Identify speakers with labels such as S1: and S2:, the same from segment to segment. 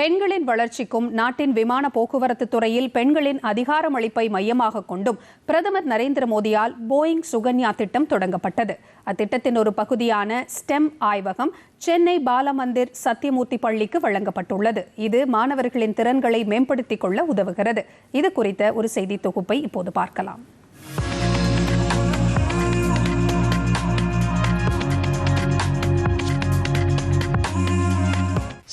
S1: பெண்களின் வளர்ச்சிக்கும் நாட்டின் விமான போக்குவரத்து துறையில் பெண்களின் அதிகாரமளிப்பை மையமாக கொண்டும் பிரதமர் நரேந்திர மோடியால் போயிங் சுகன்யா திட்டம் தொடங்கப்பட்டது. அத்திட்டத்தின் ஒரு பகுதியான ஸ்டெம் ஆய்வகம் சென்னை பாலமந்திர் சத்தியமூர்த்தி பள்ளிக்கு வழங்கப்பட்டுள்ளது. இது மாணவர்களின் திறன்களை மேம்படுத்திக் கொள்ள உதவுகிறது. இது குறித்த ஒரு செய்தி தொகுப்பை இப்போது பார்க்கலாம்.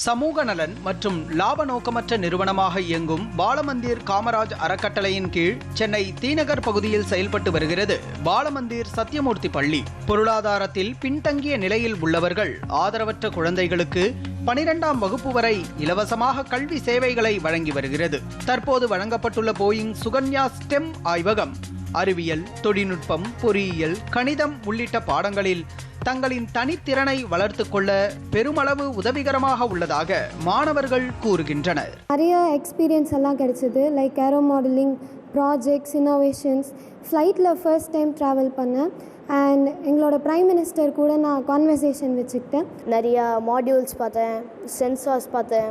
S2: சமூக நலன் மற்றும் லாப நோக்கமற்ற நிறுவனமாக இயங்கும் பாலமந்திர் காமராஜ் அறக்கட்டளையின் கீழ் சென்னை தீநகர் பகுதியில் செயல்பட்டு வருகிறது. பாலமந்திர் சத்தியமூர்த்தி பள்ளி. பொருளாதாரத்தில் பின்தங்கிய நிலையில் உள்ளவர்கள் ஆதரவற்ற குழந்தைகளுக்கு பனிரெண்டாம் வகுப்பு வரை இலவசமாக கல்வி சேவைகளை வழங்கி வருகிறது. தற்போது வழங்கப்பட்டுள்ள போயிங் சுகன்யா ஸ்டெம் ஆய்வகம் அறிவியல் தொழில்நுட்பம் பொறியியல் கணிதம் உள்ளிட்ட பாடங்களில் தங்களின் தனித்திறனை வளர்த்துக் கொள்ள பெருமளவு உதவிகரமாக உள்ளதாக மாணவர்கள் கூறுகின்றனர்.
S3: நிறைய எக்ஸ்பீரியன்ஸ் எல்லாம் கிடைச்சிது. Like aero modelling projects innovations ஃப்ளைட்டில் ஃபர்ஸ்ட் டைம் ட்ராவல் பண்ணேன். அண்ட் எங்களோட ப்ரைம் மினிஸ்டர் கூட நான் கான்வர்சேஷன் வச்சுக்கிட்டேன்.
S4: நிறையா மாடியூல்ஸ் பார்த்தேன் சென்சார்ஸ் பார்த்தேன்.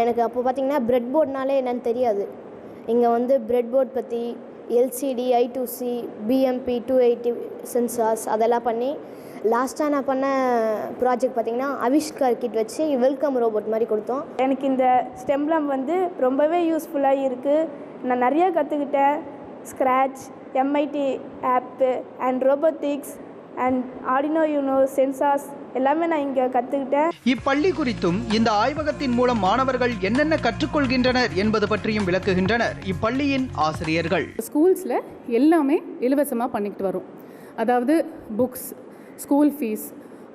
S4: எனக்கு அப்போ பார்த்தீங்கன்னா பிரெட் போர்ட்னாலே என்னன்னு தெரியாது. இங்கே வந்து பிரெட் போர்ட் பற்றி LCD I two C BMP two eighty sensors அதெல்லாம் பண்ணி லாஸ்ட்டாக நான் பண்ண ப்ராஜெக்ட் பார்த்தீங்கன்னா அவிஷ்கார் கிட் வச்சு வெல்கம் ரோபோட் மாதிரி கொடுத்தோம்.
S5: எனக்கு இந்த ஸ்டெம்லம் வந்து ரொம்பவே யூஸ்ஃபுல்லாக இருக்குது நான் நிறைய கற்றுக்கிட்டேன் scratch MIT app and robotics and Arduino Uno sensors எல்லாமே நான் இங்கே கற்றுக்கிட்டேன்
S2: இப்பள்ளி குறித்தும் இந்த ஆய்வகத்தின் மூலம் மாணவர்கள் என்னென்ன கற்றுக்கொள்கின்றனர் என்பது பற்றியும் விளக்குகின்றனர் இப்பள்ளியின் ஆசிரியர்கள்.
S6: ஸ்கூல்ஸில் எல்லாமே இலவசமாக பண்ணிக்கிட்டு வரோம். அதாவது புக்ஸ் ஸ்கூல் ஃபீஸ்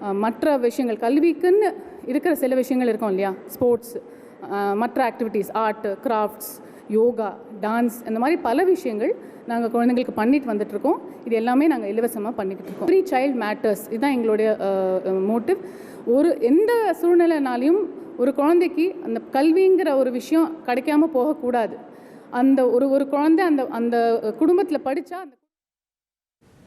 S6: uh, மற்ற விஷயங்கள் கல்விக்குன்னு இருக்கிற சில விஷயங்கள் இருக்கும் இல்லையா? ஸ்போர்ட்ஸ் uh, மற்ற activities art crafts yoga dance இந்த மாதிரி பல விஷயங்கள் நாங்கள் குழந்தைங்களுக்கு பண்ணிட்டு வந்துட்ருக்கோம் இது எல்லாமே நாங்கள் இலவசமாக பண்ணிக்கிட்டு இருக்கோம். ஃப்ரீ சைல்ட் மேட்டர்ஸ் இதுதான் எங்களுடைய uh, மோட்டிவ் ஒரு எந்த சூழ்நிலைனாலையும் ஒரு குழந்தைக்கு அந்த கல்விங்கிற ஒரு விஷயம் கிடைக்காம போகக்கூடாது. அந்த ஒரு ஒரு குழந்தை அந்த அந்த குடும்பத்தில் படித்தா அந்த